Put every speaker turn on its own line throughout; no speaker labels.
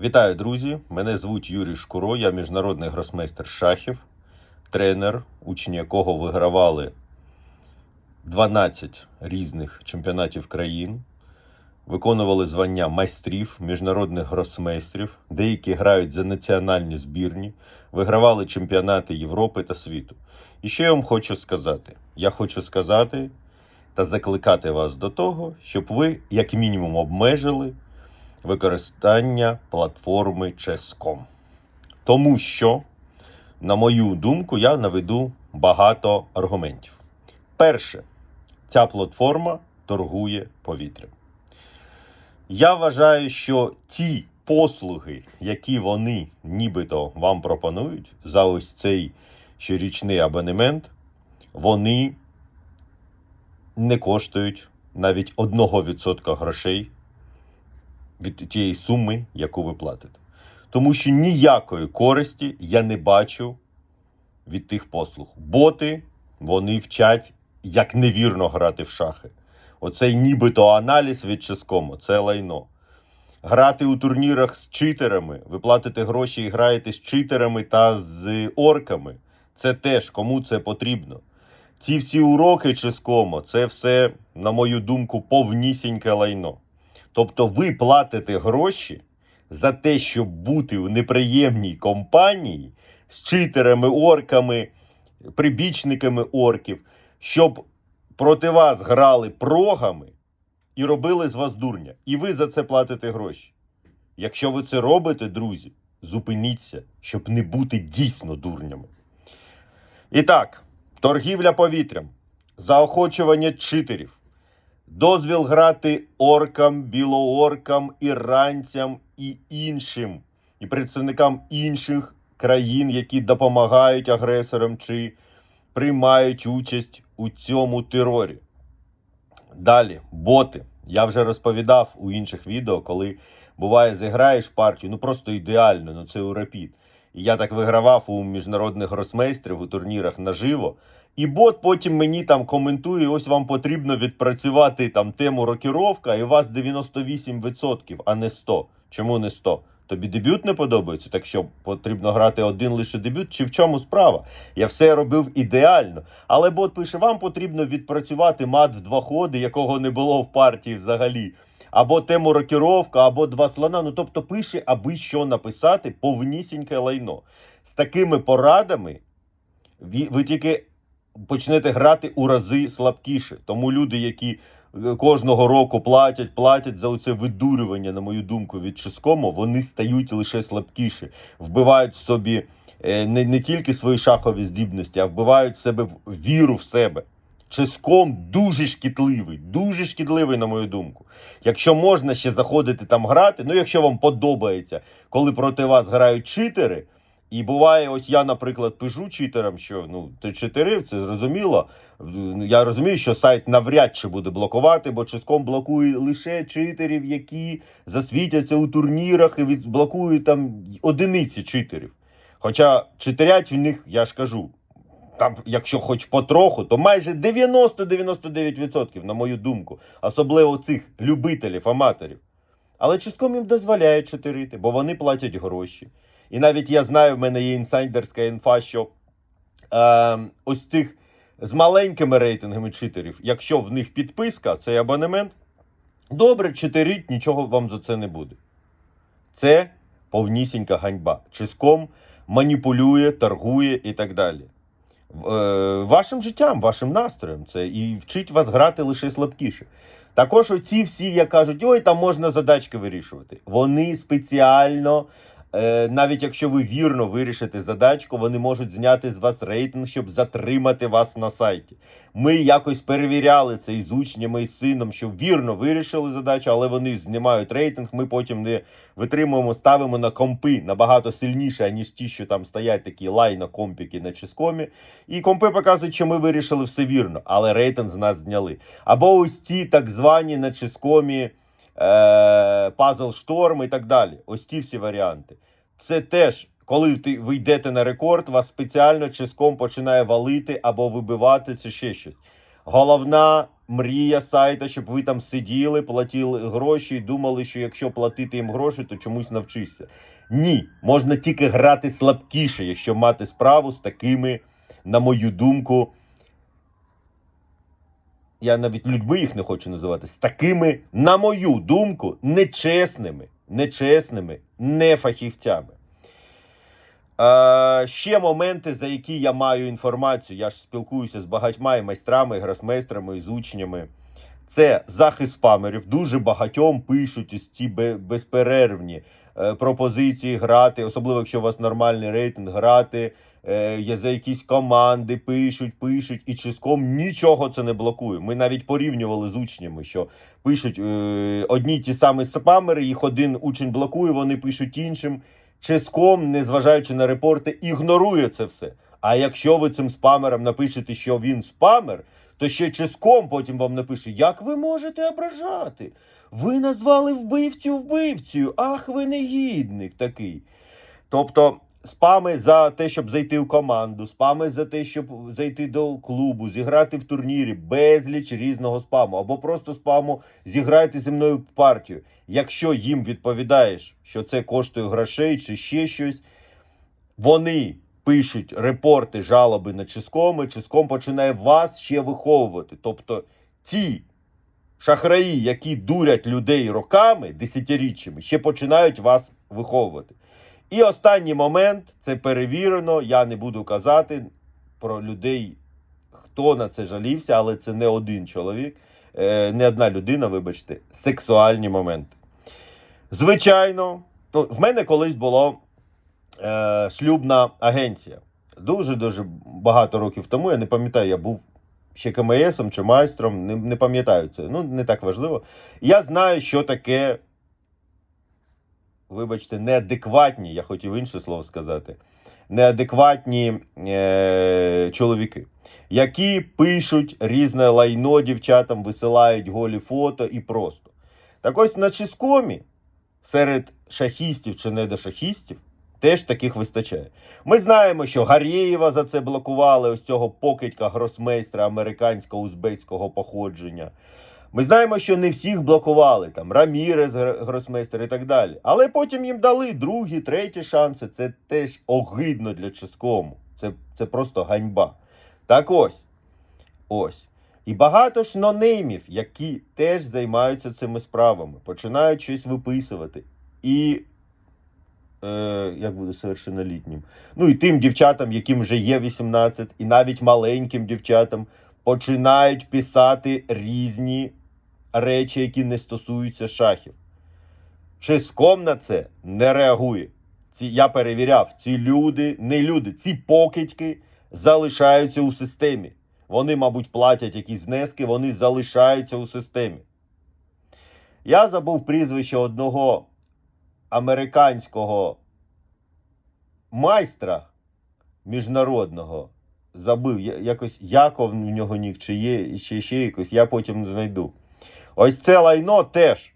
Вітаю, друзі! Мене звуть Юрій Шкуро, я міжнародний гросмейстер шахів, тренер, учні якого вигравали 12 різних чемпіонатів країн, виконували звання майстрів, міжнародних гросмейстрів, деякі грають за національні збірні, вигравали чемпіонати Європи та світу. І що я вам хочу сказати? Я хочу сказати та закликати вас до того, щоб ви, як мінімум, обмежили використання платформи Chess.com. Тому що, на мою думку, я наведу багато аргументів. Перше, ця платформа торгує повітрям. Я вважаю, що ті послуги, які вони нібито вам пропонують за ось цей щорічний абонемент, вони не коштують навіть 1% грошей від тієї суми, яку ви платите. Тому що ніякої користі я не бачу від тих послуг. Боти вони вчать, як невірно грати в шахи. Оцей нібито аналіз від Ческому це лайно. Грати у турнірах з читерами, ви платите гроші і граєте з читерами та з орками. Це теж кому це потрібно. Ці всі уроки Ческомо, це все, на мою думку, повнісіньке лайно. Тобто ви платите гроші за те, щоб бути в неприємній компанії з читерами, орками, прибічниками орків, щоб проти вас грали прогами і робили з вас дурня. І ви за це платите гроші. Якщо ви це робите, друзі, зупиніться, щоб не бути дійсно дурнями. І так, торгівля повітрям, заохочування читерів, дозвіл грати оркам, білооркам, іранцям і іншим, і представникам інших країн, які допомагають агресорам чи приймають участь у цьому терорі. Далі, боти. Я вже розповідав у інших відео, коли буває, зіграєш партію, ну просто ідеально, ну це у. І я так вигравав у міжнародних гросмейстрів у турнірах наживо. І бот потім мені там коментує: ось вам потрібно відпрацювати там тему рокіровка, і у вас 98%, а не 100. Чому не 100? Тобі дебют не подобається, так що потрібно грати один лише дебют, чи в чому справа? Я все робив ідеально. Але бот пише: вам потрібно відпрацювати мат в два ходи, якого не було в партії взагалі. Або тему рокіровка, або два слона. Ну тобто пише, аби що написати, повнісіньке лайно. З такими порадами ви, ви тільки почнете грати у рази слабкіше. Тому люди, які е, кожного року платять, платять за оце видурювання, на мою думку, від Ческому, вони стають лише слабкіше, вбивають в собі е, не, не тільки свої шахові здібності, а вбивають в себе віру в себе. Ческом дуже шкідливий, дуже шкідливий, на мою думку. Якщо можна ще заходити там грати, ну якщо вам подобається, коли проти вас грають читери. І буває, ось я, наприклад, пишу читерам, що ну ти читерив, це зрозуміло. Я розумію, що сайт навряд чи буде блокувати, бо чиском блокує лише читерів, які засвітяться у турнірах і від- блокують там одиниці читерів. Хоча читерять в них, я ж кажу, там, якщо хоч потроху, то майже 90-99%, на мою думку, особливо цих любителів, аматорів. Але чиском їм дозволяють читерити, бо вони платять гроші. І навіть я знаю, в мене є інсайдерська інфа, що е, ось цих з маленькими рейтингами читерів, якщо в них підписка, цей абонемент, добре, читеріть, нічого вам за це не буде. Це повнісінька ганьба. Чиском маніпулює, торгує і так далі. Е, вашим життям, вашим настроєм це і вчить вас грати лише слабкіше. Також оці всі, як кажуть, ой, там можна задачки вирішувати. Вони спеціально, навіть якщо ви вірно вирішите задачку, вони можуть зняти з вас рейтинг, щоб затримати вас на сайті. Ми якось перевіряли це із учнями і сином, що вірно вирішили задачу, але вони знімають рейтинг. Ми потім не витримуємо, ставимо на компи набагато сильніше, ніж ті, що там стоять такі лайна компіки на ческомі. І компи показують, що ми вирішили все вірно, але рейтинг з нас зняли. Або ось ці так звані на ческомі е, пазл шторм і так далі. Ось ті всі варіанти. Це теж, коли ви йдете на рекорд, вас спеціально ческом починає валити або вибивати це ще щось. головна мрія сайта, щоб ви там сиділи, платили гроші і думали, що якщо платити їм гроші, то чомусь навчишся. Ні, можна тільки грати слабкіше, якщо мати справу з такими, на мою думку, я навіть людьми їх не хочу називати, з такими, на мою думку, нечесними, нечесними, нефахівцями. Е, ще моменти, за які я маю інформацію. Я ж спілкуюся з багатьма і майстрами, і гросмейстрами, і з учнями. Це захист спамерів. Дуже багатьом пишуть ось ці безперервні е, пропозиції грати, особливо якщо у вас нормальний рейтинг, грати. Е, за якісь команди, пишуть, пишуть, і чиском нічого це не блокує. Ми навіть порівнювали з учнями, що пишуть е, одні ті самі спамери, їх один учень блокує, вони пишуть іншим. Чиском, незважаючи на репорти, ігнорує це все. А якщо ви цим спамерам напишете, що він спамер, то ще чиском потім вам напише, як ви можете ображати? Ви назвали вбивцю вбивцею, ах, ви негідник такий. Тобто, спами за те, щоб зайти в команду, спами за те, щоб зайти до клубу, зіграти в турнірі, безліч різного спаму, або просто спаму зіграйте зі мною партію. Якщо їм відповідаєш, що це коштує грошей чи ще щось, вони пишуть репорти, жалоби на Чиском, і Чиском починає вас ще виховувати. Тобто ті шахраї, які дурять людей роками, десятиріччями, ще починають вас виховувати. І останній момент це перевірено. Я не буду казати про людей, хто на це жалівся, але це не один чоловік, е, не одна людина, вибачте, сексуальні моменти. Звичайно, ну, в мене колись було е, шлюбна агенція. Дуже-дуже багато років тому. Я не пам'ятаю, я був ще КМСом чи майстром, не, не пам'ятаю це. Ну, не так важливо. Я знаю, що таке, вибачте, неадекватні, я хотів інше слово сказати. Неадекватні е, чоловіки, які пишуть різне лайно дівчатам, висилають голі фото і просто. Так ось на Чискомі серед шахістів чи недошахістів теж таких вистачає. Ми знаємо, що Гарєєва за це блокували, ось цього покидька гросмейстра американського узбецького походження. Ми знаємо, що не всіх блокували, там Рамірес, гросмейстер і так далі. Але потім їм дали другі, треті шанси. Це теж огидно для Ческому. Це, це просто ганьба. Так ось. Ось. І багато ж нонеймів, які теж займаються цими справами, починають щось виписувати. І е, як буде совершеннолітнім. Ну і тим дівчатам, яким вже є 18, і навіть маленьким дівчатам починають писати різні речі, які не стосуються шахів. Чиском на це не реагує. Ці, я перевіряв, ці люди, не люди, ці покидьки залишаються у системі. Вони, мабуть, платять якісь внески, вони залишаються у системі. Я забув прізвище одного американського майстра міжнародного. Забив Я- якось Яков в нього нік, чи є ще, ще якось, я потім не знайду. Ось це лайно теж.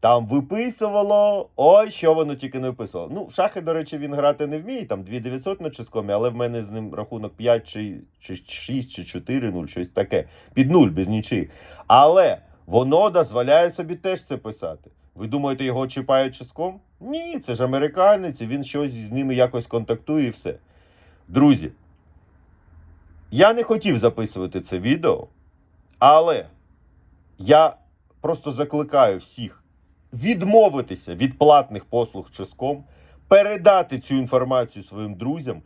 Там виписувало, ой, що воно тільки не виписувало. Ну, в шахи, до речі, він грати не вміє, там 2900 на ческомі, але в мене з ним рахунок 5 чи, чи 6 чи 4 0 щось таке. Під нуль без нічиї. Але воно дозволяє собі теж це писати. Ви думаєте, його чіпають ческом? Ні, це ж американець, він щось з ними якось контактує і все. Друзі, я не хотів записувати це відео, але я просто закликаю всіх відмовитися від платних послуг ческом, передати цю інформацію своїм друзям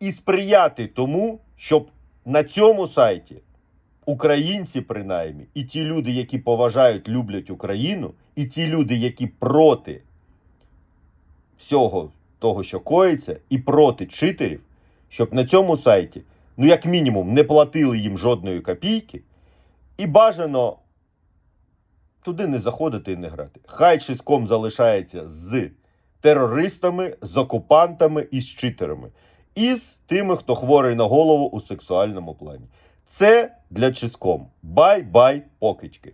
і сприяти тому, щоб на цьому сайті українці, принаймні, і ті люди, які поважають, люблять Україну, і ті люди, які проти всього того, що коїться, і проти читерів, щоб на цьому сайті, ну як мінімум, не платили їм жодної копійки, і бажано туди не заходити і не грати. Хай чиском залишається з терористами, з окупантами і з читерами, і з тими, хто хворий на голову у сексуальному плані. Це для чиском. Бай-бай, покидьки.